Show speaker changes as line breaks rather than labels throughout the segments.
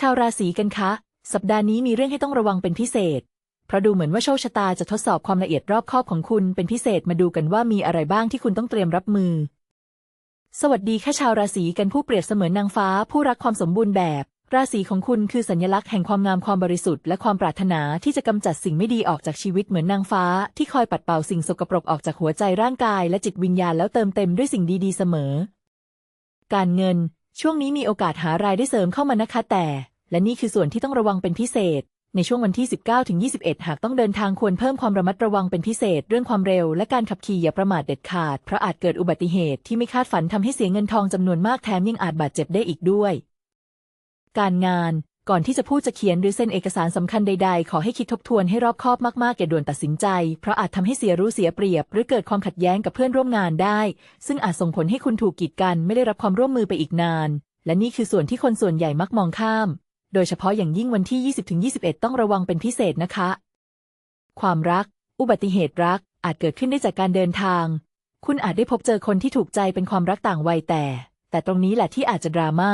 ชาวราศีกันคะ สัปดาห์นี้มีเรื่องให้ต้องระวังเป็นพิเศษ เพราะดูเหมือนว่าโชคชะตาจะทดสอบความละเอียดรอบคอบของคุณเป็นพิเศษมาดูกันว่ามีอะไรบ้างที่คุณต้องเตรียมรับมือ สวัสดีค่ะชาวราศีกันผู้เปรียบเสมือนนางฟ้า ผู้รักความสมบูรณ์แบบ ราศีของคุณคือสัญลักษณ์แห่งความงามความบริสุทธิ์และความปรารถนาที่จะกำจัดสิ่งไม่ดีออกจากชีวิตเหมือนนางฟ้า ที่คอยปัดเป่าสิ่งสกปรกออกจากหัวใจร่างกายและจิตวิญญาณแล้วเติมเต็มด้วยสิ่งดีๆเสมอ การเงิน ช่วงนี้มีโอกาสหารายได้เสริมเข้ามานะคะแต่ และนี่คือส่วนที่ต้องระวังเป็นพิเศษ ในช่วงวันที่ 19ถึง21 หากต้องเดินทางควรเพิ่มความระมัดระวังเป็นพิเศษ เรื่องความเร็วและการขับขี่อย่าประมาทเด็ดขาดเพราะอาจเกิดอุบัติเหตุที่ไม่คาดฝันทำให้เสียเงินทองจำนวนมากแถมยังอาจบาดเจ็บได้อีกด้วย การงาน ก่อนที่จะพูดจะเขียนหรือเซ็นเอกสารสำคัญใดๆ ขอให้คิดทบทวนให้รอบคอบมากๆอย่าด่วนตัดสินใจ เพราะอาจทำให้เสียรู้เสียเปรียบ หรือเกิดความขัดแย้งกับเพื่อนร่วมงานได้ ซึ่งอาจส่งผลให้คุณถูกกีดกันไม่ได้รับความร่วมมือไปอีกนาน และนี่คือส่วนที่คนส่วนใหญ่มักมองข้าม โดยเฉพาะอย่างยิ่งวันที่ 20-21 ต้องระวังเป็นพิเศษนะคะ ความรัก อุบัติเหตุรักอาจเกิดขึ้นได้จากการเดินทาง คุณอาจได้พบเจอคนที่ถูกใจเป็นความรักต่างวัยแต่ แต่ตรงนี้แหละที่อาจจะดราม่า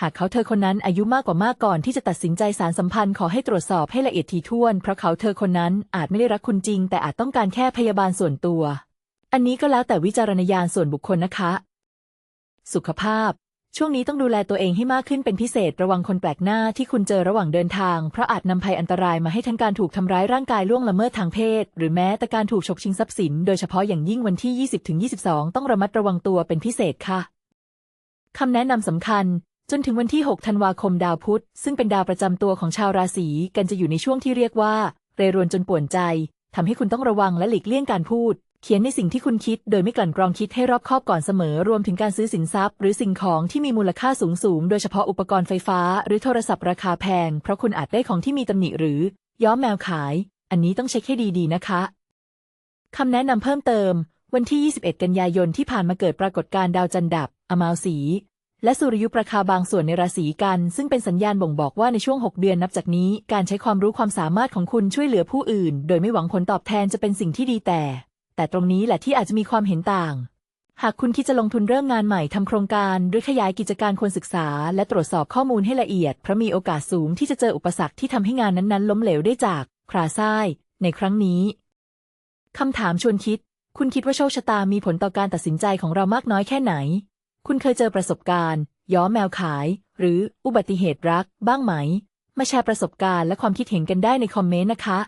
หากเขาเธอคนนั้นอายุมากกว่ามากก่อนที่จะตัดสินใจสารสัมพันธ์ขอให้ตรวจสอบให้ละเอียดถี่ถ้วน เพราะเขาเธอคนนั้นอาจไม่ได้รักคุณจริง แต่อาจต้องการแค่พยาบาลส่วนตัว อันนี้ก็แล้วแต่วิจารณญาณส่วนบุคคลนะคะ สุขภาพ ช่วงนี้ต้องดูแลตัวเองให้มากขึ้นเป็นพิเศษระวังคนแปลกหน้าที่คุณเจอระหว่างเดินทาง เพราะอาจนำภัยอันตรายมาให้ทั้งการถูกทำร้ายร่างกายล่วงละเมิดทางเพศ หรือแม้แต่การถูกฉกชิงทรัพย์สิน โดยเฉพาะอย่างยิ่งวันที่ 20-22 ต้องระมัดระวังตัวเป็นพิเศษค่ะคำแนะนำสำคัญ จนถึงวันที่ 6 ธันวาคมดาวพุธ ซึ่งเป็นดาวประจำตัวของชาวราศีกันจะอยู่ในช่วงที่เรียกว่า เรรวนจนป่วนใจทำให้คุณต้องระวังและหลีกเลี่ยงการพูด เขียนในสิ่งที่คุณคิด โดยไม่กลั่นกรองคิดให้รอบคอบก่อนเสมอ รวมถึงการซื้อสินทรัพย์ หรือสิ่งของที่มีมูลค่าสูงสูงโดยเฉพาะอุปกรณ์ไฟฟ้า หรือโทรศัพท์ราคาแพง เพราะคุณอาจได้ของที่มีตำหนิหรือ ย้อมแมวขาย อันนี้ต้องเช็คให้ดีๆนะคะคำแนะนำเพิ่มเติม วันที่ 21 กันยายนที่ผ่านมาเกิดปรากฏการณ์ดาวจันทร์ดับอมาวสี และสุริยุปราคาบางส่วนในราศีกัน ซึ่งเป็นสัญญาณบ่งบอกว่าในช่วง 6 เดือนนับจากนี้ การใช้ความรู้ความสามารถของคุณช่วยเหลือผู้อื่น โดยไม่หวังผลตอบแทนจะเป็นสิ่งที่ดีแต่ แต่ตรงนี้แหละที่อาจจะมีความเห็นต่าง หากคุณคิดจะลงทุนเริ่มงานใหม่ทำโครงการหรือขยายกิจการควรศึกษา และตรวจสอบข้อมูลให้ละเอียดเพราะมีโอกาสสูงที่จะเจออุปสรรคที่ทำให้งานนั้นๆ ล้มเหลวได้จากคราซ้ายในครั้งนี้คำถามชวนคิด คุณคิดว่าโชคชะตามีผลต่อการตัดสินใจของเรามากน้อยแค่ไหน คุณเคยเจอประสบการณ์ ย้อมแมวขาย หรืออุบัติเหตุรักบ้างไหม มาแชร์ประสบการณ์และความคิดเห็นกันได้ในคอมเมนต์นะคะ